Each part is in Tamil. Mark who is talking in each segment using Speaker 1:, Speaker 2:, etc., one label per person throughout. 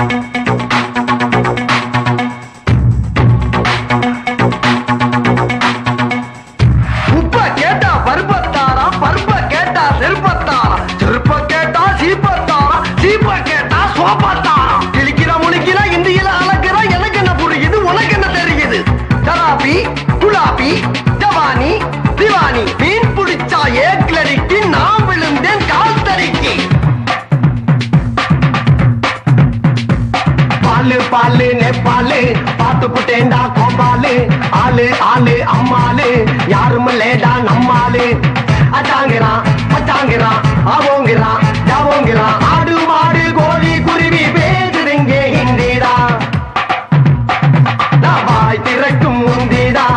Speaker 1: Thank you. நேபாளு நேபாளு பார்த்துக்கிட்டேண்டா கோபாலு ஆளு ஆளு அம்மாளு யாரும் லேடா நம்மாளு. அச்சாங்கிறான் அச்சாங்கிறான் அவங்கிறான் யாவோங்கிறான் ஆடு மாடு கோழி குருவி பேசுதுங்க ஹிந்திடா. நான் திறக்கும் முந்திடா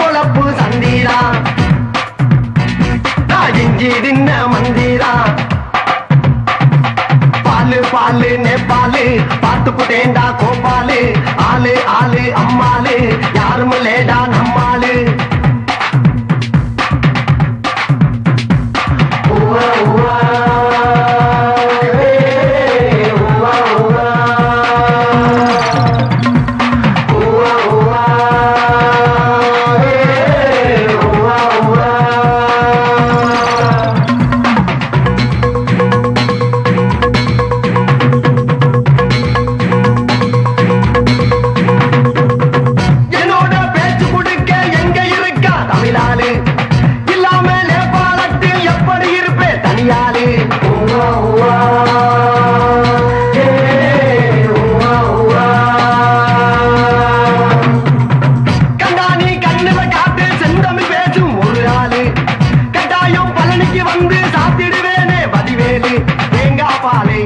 Speaker 1: பொழப்பு சந்திடா. நான் இஞ்சி தின்ன மந்திரா. பாலு நேபாளு பார்த்து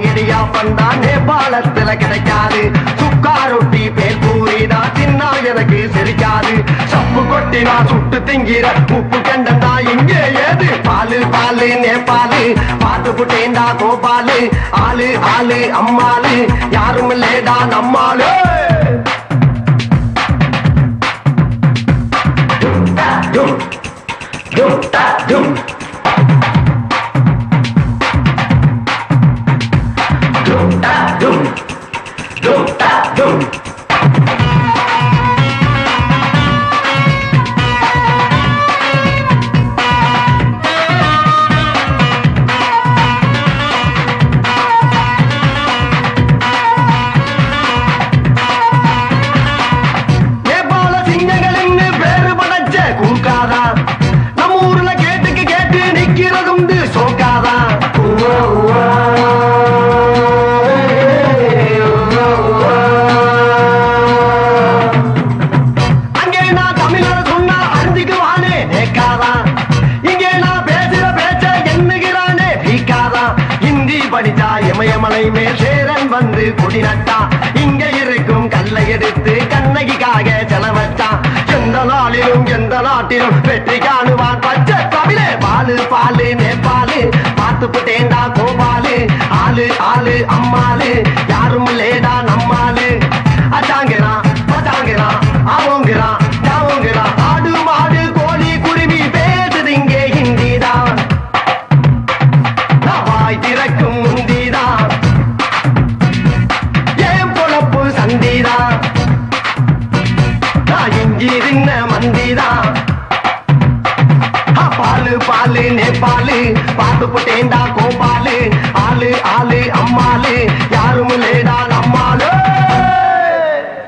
Speaker 1: இடியா பந்தா நேபாளத்துல கிடைக்காது. எனக்கு சப்பு கொட்டினா சுட்டு திங்கிற உப்பு கண்டா இங்கே ஏது பாலு பாலு நேபாலு பார்த்து புட்டேண்டா கோபாலு ஆளு ஆளு அம்மாளு யாரும் லேடா நம்மாளு Dum, dum, da, dum. Dum, da, dum. படித்தா இமயமலை மேல் சேரன் வந்து கொடி நட்டான் இங்க இருக்கும் கல்லை எடுத்து கண்ணகிக்காக செலவச்சான் எந்த நாளிலும் எந்த நாட்டிலும் வெற்றிக்காக நேபாளு பாட்டு போட்டேன்டா கோபாலு ஆளு ஆளு